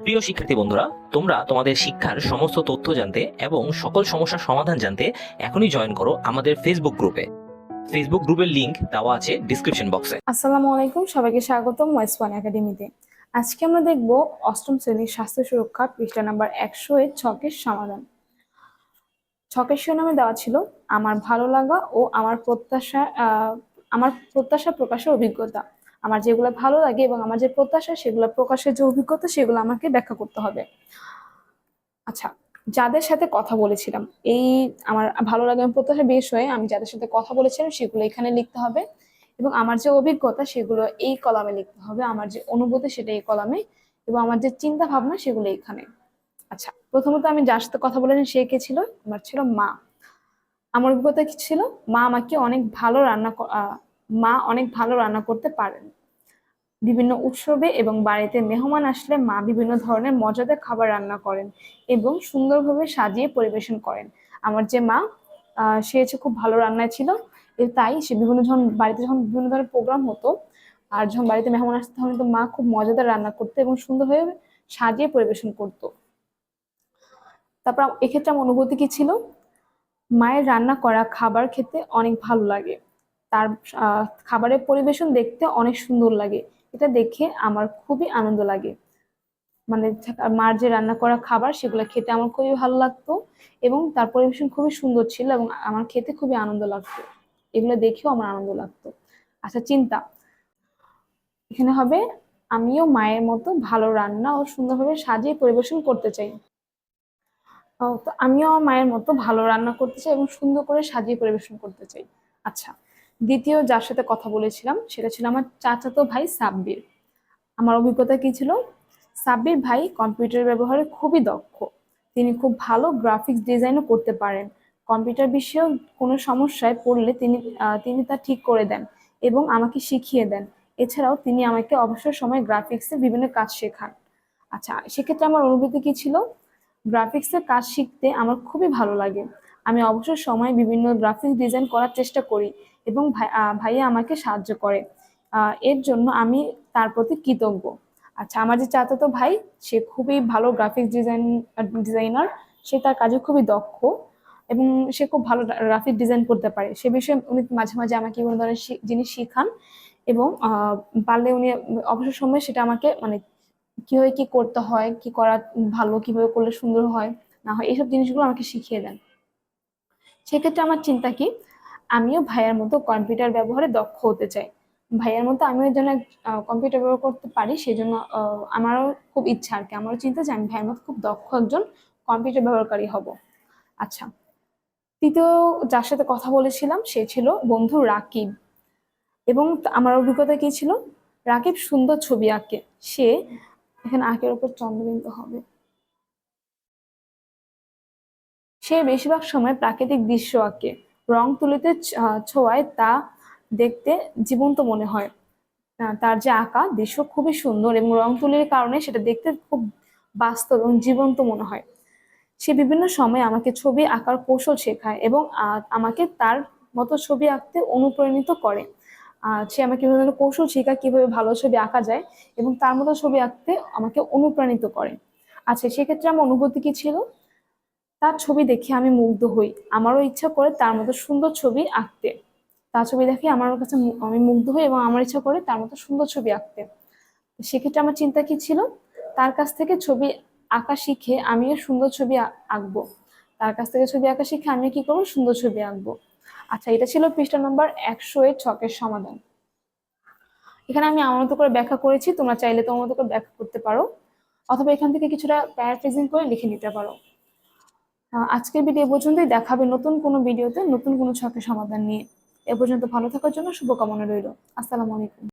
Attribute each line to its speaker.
Speaker 1: প্রিয় শিক্ষার্থী বন্ধুরা, তোমরা তোমাদের শিক্ষার সমস্ত তথ্য জানতে এবং সকল সমস্যার সমাধান জানতে এখনই জয়েন করো আমাদের ফেসবুক গ্রুপে ফেসবুক গ্রুপের লিংক দেওয়া আছে ডিসক্রিপশন বক্সে
Speaker 2: আসসালামু আলাইকুম, সবাইকে স্বাগতম ওয়াইসওয়ান একাডেমিতে আজকে আমরা দেখব অষ্টম শ্রেণির স্বাস্থ্য সুরক্ষা পৃষ্ঠা নাম্বার একশো এর ছকের সমাধান। ছকের শিরোনামে দেওয়া ছিল, আমার ভালো লাগা ও আমার প্রত্যাশা আমার প্রত্যাশা প্রকাশের অভিজ্ঞতা। আমার যেগুলো ভালো লাগে এবং আমার যে প্রত্যাশা, সেগুলো প্রকাশের যে অভিজ্ঞতা, সেগুলো আমাকে ব্যাখ্যা করতে হবে। আচ্ছা যাদের সাথে কথা বলেছিলাম, এই আমার ভালো লাগে প্রত্যাশা বেশ হয়ে আমি যাদের সাথে কথা বলেছিলাম, সেগুলো এখানে লিখতে হবে এবং আমার যে অভিজ্ঞতা, সেগুলো এই কলামে লিখতে হবে। আমার যে অনুভূতি, সেটা এই কলামে এবং আমার যে চিন্তা ভাবনা সেগুলো এখানে। আচ্ছা প্রথমত আমি যার সাথে কথা বলেছি সে কে ছিল? আমার ছিল মা। আমার অভিজ্ঞতা কি ছিল? মা আমাকে অনেক ভালো রান্না মা অনেক ভালো রান্না করতে পারেন। বিভিন্ন উৎসবে এবং বাড়িতে মেহমান আসলে মা বিভিন্ন ধরনের মজাদার খাবার রান্না করেন এবং সুন্দরভাবে সাজিয়ে পরিবেশন করেন। আমার যে মা সে হচ্ছে খুব ভালো রান্নায় ছিল। তাই সে বিভিন্ন যখন বাড়িতে যখন বিভিন্ন ধরনের প্রোগ্রাম হতো আর যখন বাড়িতে মেহমান আসতো তখন তো মা খুব মজাদার রান্না করতো এবং সুন্দরভাবে সাজিয়ে পরিবেশন করতো। তারপর এক্ষেত্রে আমার অনুভূতি কি ছিল? মায়ের রান্না করা খাবার খেতে অনেক ভালো লাগে। তার খাবারের পরিবেশন দেখতে অনেক সুন্দর লাগে। এটা দেখে আমার খুবই আনন্দ লাগে। মানে মার যে রান্না করা খাবার সেগুলো খেতে আমার খুবই ভালো লাগতো এবং তার পরিবেশন খুবই সুন্দর ছিল এবং আমার খেতে খুবই আনন্দ লাগতো। এগুলো দেখেও আমার আনন্দ লাগতো। আচ্ছা চিন্তা। এখানে হবে আমিও মায়ের মতো ভালো রান্না ও সুন্দরভাবে সাজিয়ে পরিবেশন করতে চাই। তো আমিও মায়ের মতো ভালো রান্না করতে চাই এবং সুন্দর করে সাজিয়ে পরিবেশন করতে চাই। আচ্ছা। দ্বিতীয় যার সাথে কথা বলেছিলাম, সেটা ছিল আমার চাচাতো ভাই সাব্বির। আমার অভিজ্ঞতা কি ছিল? সাব্বির ভাই কম্পিউটার ব্যবহারে খুবই দক্ষ। তিনি খুব ভালো গ্রাফিক্স ডিজাইনও করতে পারেন। কম্পিউটার বিষয়েও কোনো সমস্যায় পড়লে তিনি তিনি তা ঠিক করে দেন এবং আমাকে শিখিয়ে দেন। এছাড়াও তিনি আমাকে অবসর সময় গ্রাফিক্সের বিভিন্ন কাজ শেখান। আচ্ছা সেক্ষেত্রে আমার অনুভূতি কি ছিল? গ্রাফিক্সের কাজ শিখতে আমার খুবই ভালো লাগে। আমি অবসর সময় বিভিন্ন গ্রাফিক্স ডিজাইন করার চেষ্টা করি এবং ভাইয়া আমাকে সাহায্য করে। এর জন্য আমি তার প্রতি কৃতজ্ঞ। আচ্ছা আমার যে চাচাতো ভাই, সে খুবই ভালো গ্রাফিক্স ডিজাইন ডিজাইনার সে তার কাজে খুবই দক্ষ এবং সে খুব ভালো গ্রাফিক ডিজাইন করতে পারে। সে বিষয়ে উনি মাঝে মাঝে আমাকে বিভিন্ন ধরনের জিনিস শিখান এবং পারলে উনি অবসর সময়ে সেটা আমাকে মানে কীভাবে কি করতে হয়, কি করা ভালো, কীভাবে করলে সুন্দর হয়, না হয়, এইসব জিনিসগুলো আমাকে শিখিয়ে দেন। সেক্ষেত্রে আমার চিন্তা কি? আমিও ভাইয়ার মতো কম্পিউটার ব্যবহারে দক্ষ হতে চাই। ভাইয়ার মতো আমিও যেন কম্পিউটার ব্যবহার করতে পারি সেই জন্য আমারও খুব ইচ্ছা আর কি। আমারও চিন্তা যে আমি ভাইয়ের মতো খুব দক্ষ একজন কম্পিউটার ব্যবহারকারী হব। আচ্ছা তৃতীয় যার সাথে কথা বলেছিলাম, সে ছিল বন্ধু রাকিব। এবং আমার অভিজ্ঞতা কি ছিল? রাকিব সুন্দর ছবি আঁকে। সে এখানে আঁকের উপর চন্দ্রবিন্দু হবে। সে বেশিরভাগ সময় প্রাকৃতিক দৃশ্য আঁকে। রং তুলিতে ছোঁয়ায় তা দেখতে জীবন্ত মনে হয়। তার যে আঁকা, দৃশ্য খুবই সুন্দর এবং রং তুলির কারণে সেটা দেখতে খুব বাস্তব এবং জীবন্ত মনে হয়। সে বিভিন্ন সময় আমাকে ছবি আঁকার কৌশল শেখায় এবং আমাকে তার মতো ছবি আঁকতে অনুপ্রাণিত করে। সে আমাকে বিভিন্ন কৌশল শেখায় কীভাবে ভালো ছবি আঁকা যায় এবং তার মতো ছবি আঁকতে আমাকে অনুপ্রাণিত করে। আচ্ছা সেক্ষেত্রে আমার অনুভূতি কি ছিল? তার ছবি দেখে আমি মুগ্ধ হই। আমারও ইচ্ছা করে তার মতো সুন্দর ছবি আঁকতে। তার ছবি দেখে আমার কাছে আমি মুগ্ধ হই এবং আমার ইচ্ছা করে তার মতো সুন্দর ছবি আঁকতে। সেক্ষেত্রে আমার চিন্তা কি ছিল? তার কাছ থেকে ছবি আঁকা শিখে আমিও সুন্দর ছবি আঁকবো। তার কাছ থেকে ছবি আঁকা শিখে আমি কি করব? সুন্দর ছবি আঁকবো। আচ্ছা এটা ছিল পৃষ্ঠা নম্বর একশো এর ছকের সমাধান। এখানে আমি আমার মতো করে ব্যাখ্যা করেছি, তোমরা চাইলে তোমার মতো করে ব্যাখ্যা করতে পারো। অথবা এখান থেকে কিছুটা প্যারাফ্রেজিং করে লিখে নিতে পারো। আজকের ভিডিও পর্যন্তই। দেখাবে নতুন কোনো ভিডিওতে নতুন কোনো ছকের সমাধান নিয়ে। এ পর্যন্ত ভালো থাকার জন্য শুভকামনা রইল। আসসালামু আলাইকুম।